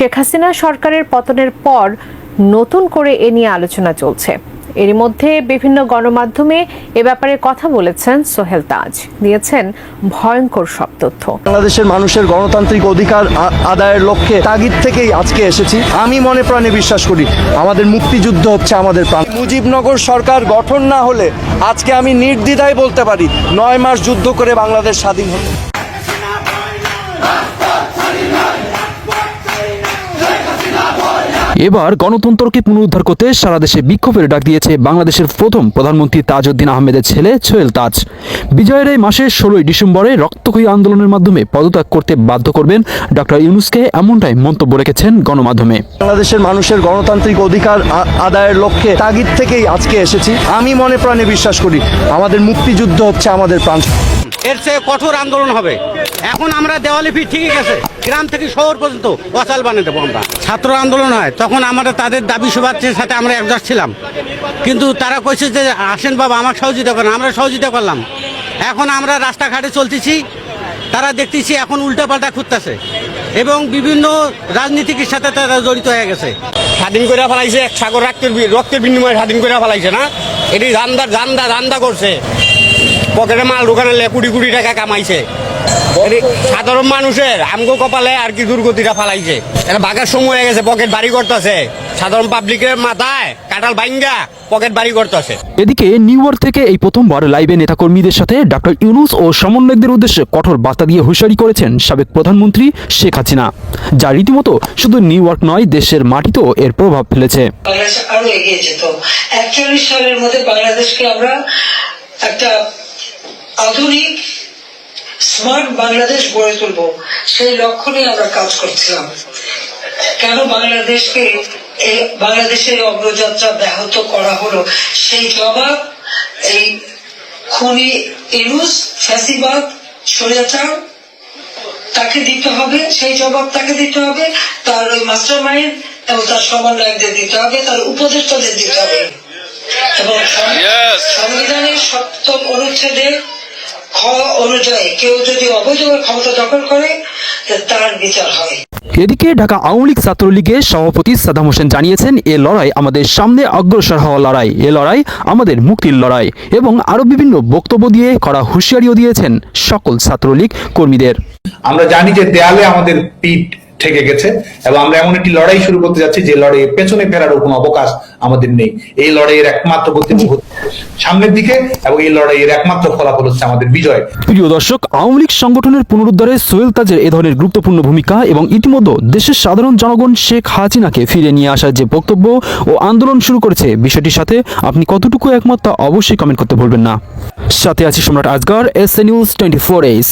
শেখ হাসিনা সরকারের পতনের পর নতুন করে এ নিয়ে আলোচনা চলছে। এরই মধ্যে বিভিন্ন গণমাধ্যমে এ ব্যাপারে কথা বলেছেন সোহেল তাজ। দিয়েছেন ভয়ঙ্কর সব তথ্য। বাংলাদেশের মানুষের গণতান্ত্রিক অধিকার আদায়ের লক্ষ্যে তাগিদ থেকেই আজকে এসেছি। আমি মনে প্রাণে বিশ্বাস করি, আমাদের মুক্তিযুদ্ধ হচ্ছে আমাদের প্রাণ। মুজিবনগর সরকার গঠন না হলে আজকে আমি নির্দ্বিধায় বলতে পারি, নয় মাস যুদ্ধ করে বাংলাদেশ স্বাধীন হতো। এবার গণতন্ত্রকে পুনরুদ্ধার করতে সারা দেশে বিক্ষোভের ডাক দিয়েছে বাংলাদেশের প্রথম প্রধানমন্ত্রী তাজউদ্দিন আহমেদের ছেলে সোহেল তাজ। বিজয়ের এই মাসের ষোলোই ডিসেম্বরে রক্তক্ষয়ী আন্দোলনের মাধ্যমে পদত্যাগ করতে বাধ্য করবেন ডক্টর ইউনুসকে, এমনটাই মন্তব্য রেখেছেন গণমাধ্যমে। বাংলাদেশের মানুষের গণতান্ত্রিক অধিকার আদায়ের লক্ষ্যে তাগিদ থেকেই আজকে এসেছি। আমি মনে প্রাণে বিশ্বাস করি, আমাদের মুক্তিযুদ্ধ হচ্ছে আমাদের প্রাণ। এর চেয়ে কঠোর আন্দোলন হবে। এখন আমরা দেওয়ালি ফি ঠিকই গেছে। গ্রাম থেকে শহর পর্যন্ত অচাল বানিয়ে দেবো আমরা। ছাত্র আন্দোলন হয়, তখন আমরা তাদের দাবি সুবাদের সাথে আমরা একজাস্ট ছিলাম। কিন্তু তারা কইছে যে, আসেন বাবা, আমার সহযোগিতা করেন। আমরা সহযোগিতা করলাম। এখন আমরা রাস্তাঘাটে চলতেছি। তারা দেখতেছি এখন উল্টাপাল্টা খুঁজতেছে। এবং বিভিন্ন রাজনীতিকের সাথে তারা জড়িত হয়ে গেছে। স্বাধীন করে ফেলাইছে, এক সাগর রক্তের রক্তের বিনিময়ে স্বাধীন করে ফেলাইছে না? এটি রান্দা রান্দা রান্দা করছে। পকেটে মাল ঢুকানো লে কুড়ি কোটি টাকা কামাইছে। সাধারণ মানুষের আমগো কপালে আর কি দুর্গতিটা ফালাইছে। এটা বাঘের সময় হয়ে গেছে পকেট বাড়ি করতেছে। সাধারণ পাবলিকের মাথায় কাঁঠাল বাইঙ্গা পকেট বাড়ি করতেছে। এদিকে নিউ ইয়র্ক থেকে এই প্রথমবার লাইভে নেতাকর্মীদের সাথে ডক্টর ইউনুস ও সমন্বয়কদের উদ্দেশ্যে কঠোর বার্তা দিয়ে হুঁশিয়ারি করেছেন সাবেক প্রধানমন্ত্রী শেখ হাসিনা। যা রীতিমতো শুধু নিউ ইয়র্ক নয় দেশের মাটিতেও এর প্রভাব ফেলেছে। বাংলাদেশ আরও এগিয়ে যেত। একচল্লিশ সালের মধ্যে বাংলাদেশকে আমরা একটা আধুনিক স্মার্ট বাংলাদেশ গড়ে তুলবো। সেই লক্ষ্য নিয়ে আমরা কাজ করছিলাম। কেন বাংলাদেশকে বাংলাদেশের অগ্রযাত্রা ব্যাহত করা হলো? সেই জবাব এই খুনি ইনুস ফ্যাসিবাদ স্বৈরাচার তাকে দিতে হবে সেই জবাব তাকে দিতে হবে তার ওই মাস্টার মাইন্ড এবং তার সমন্বয়কদের দিতে হবে তার উপদেষ্টাদের দিতে হবে। এবং সংবিধানের সপ্তম অনুচ্ছেদের খ অনুযায়ী কেউ যদি অবৈধভাবে ক্ষমতা দখল করে তার বিচার হবে। এদিকে ঢাকা আওয়ামী লীগ ছাত্রলীগের সভাপতি সাদাম হোসেন জানিয়েছেন এ লড়াই আমাদের সামনে অগ্রসর হওয়া লড়াই। এ লড়াই আমাদের মুক্তির লড়াই এবং আরও বিভিন্ন বক্তব্য দিয়ে করা হুঁশিয়ারিও দিয়েছেন সকল ছাত্রলীগ কর্মীদের। আমরা জানি যে দেয়ালে আমাদের পিঠ ঠেকে গেছে এবং আমরা এমন একটি লড়াই শুরু করতে যাচ্ছি যে লড়াইয়ে পেছনে ফেরারও কোনো অবকাশ আমাদের নেই। এই লড়াইয়ের একমাত্র গতিমুখ সামনের দিকে এবং এই লড়াইয়ের একমাত্র ফলাফল হচ্ছে আমাদের বিজয়। প্রিয় দর্শক, আওয়ামী লীগ সংগঠনের পুনরুদ্ধারে সোহেল তাজের এ ধরনের গুরুত্বপূর্ণ ভূমিকা এবং ইতিমধ্যে দেশের সাধারণ জনগণ শেখ হাসিনাকে ফিরে নিয়ে আসার যে বক্তব্য ও আন্দোলন শুরু করেছে, বিষয়টির সাথে আপনি কতটুকু একমত তা অবশ্যই কমেন্ট করতে ভুলবেন না। সাথে আছি Samrat Azgar, S A news twenty four S